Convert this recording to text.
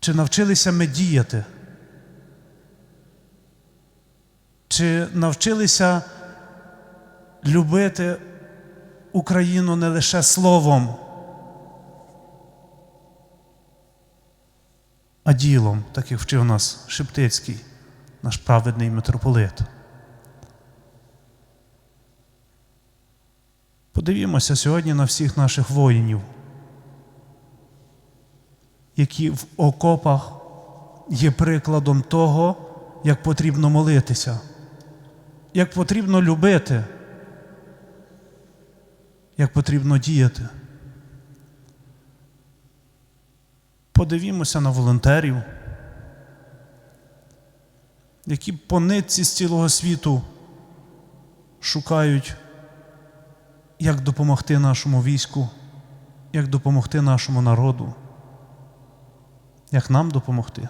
Чи навчилися ми діяти? Чи навчилися любити Україну не лише словом, а ділом, так як вчив нас Шептицький, наш праведний митрополит? Подивімося сьогодні на всіх наших воїнів, які в окопах є прикладом того, як потрібно молитися, як потрібно любити, як потрібно діяти. Подивімося на волонтерів, які по нитці з цілого світу шукають як допомогти нашому війську, як допомогти нашому народу, як нам допомогти.